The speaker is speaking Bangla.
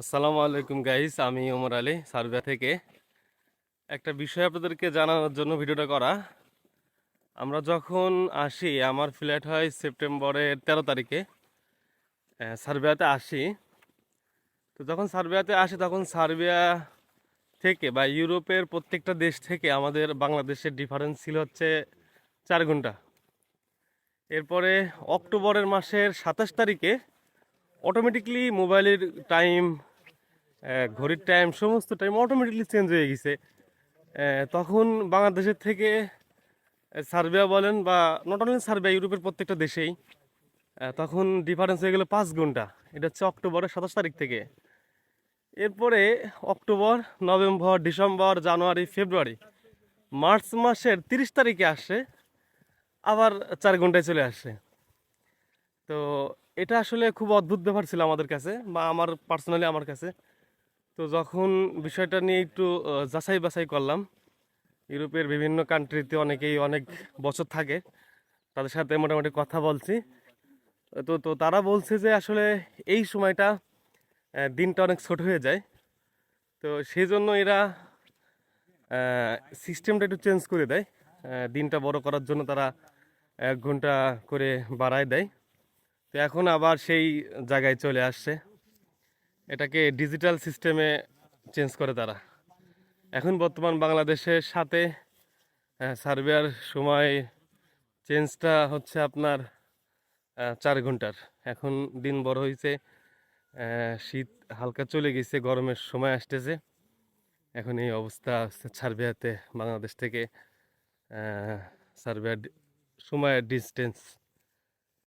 আসসালামু আলাইকুম গাইস আমি ওমর আলী সার্বিয়া থেকে। একটা বিষয় আপনাদেরকে জানানোর জন্য ভিডিওটা করা। আমরা যখন আসি আমার ফ্ল্যাট হয় সেপ্টেম্বরের তেরো তারিখে আহ, সার্বিয়াতে আসি। তো যখন সার্বিয়াতে আসি তখন সার্বিয়া থেকে বা ইউরোপের প্রত্যেকটা দেশ থেকে আমাদের বাংলাদেশের ডিফারেন্স ছিল হচ্ছে চার ঘণ্টা। এরপরে অক্টোবরের মাসের সাতাশ তারিখে অটোমেটিকলি মোবাইলের টাইম ঘড়ির টাইম সমস্ত টাইম অটোমেটিকলি চেঞ্জ হয়ে গেছে। তখন বাংলাদেশের থেকে সার্বিয়া বলেন বা নট অনলি সার্বিয়া, ইউরোপের প্রত্যেকটা দেশেই তখন ডিফারেন্স হয়ে গেলো পাঁচ ঘণ্টা। এটা হচ্ছে অক্টোবরের সাতাশ তারিখ থেকে। এরপরে October, November, December, January, February, March মাসের তিরিশ তারিখে আসে, আবার চার ঘন্টায় চলে আসে। তো এটা আসলে খুব অদ্ভুত ব্যাপার ছিল আমাদের কাছে বা আমার পার্সোনালি আমার কাছে। তো যখন বিষয়টা নিয়ে একটু যাচাই বাছাই করলাম, ইউরোপের বিভিন্ন কান্ট্রিতে অনেকেই অনেক বছর থাকে, তাদের সাথে মোটামুটি কথা বলছি। তো তো তারা বলছে যে আসলে এই সময়টা দিনটা অনেক ছোট হয়ে যায়। তো সেই জন্য এরা সিস্টেমটা একটু চেঞ্জ করে দেয়। দিনটা বড় করার জন্য তারা এক ঘণ্টা করে বাড়ায় দেয়। তো এখন আবার সেই জায়গায় চলে আসছে। এটাকে ডিজিটাল সিস্টেমে চেঞ্জ করে তারা। এখন বর্তমান বাংলাদেশের সাথে আহ, সার্বিয়ার সময় চেঞ্জটা হচ্ছে আপনার চার ঘণ্টার। এখন দিন বড় হয়েছে শীত হালকা চলে গেছে গরমের সময় আসতেছে। এখন এই অবস্থা হচ্ছে সার্বিয়াতে বাংলাদেশ থেকে ডি- সময়ের ডিস্টেন্স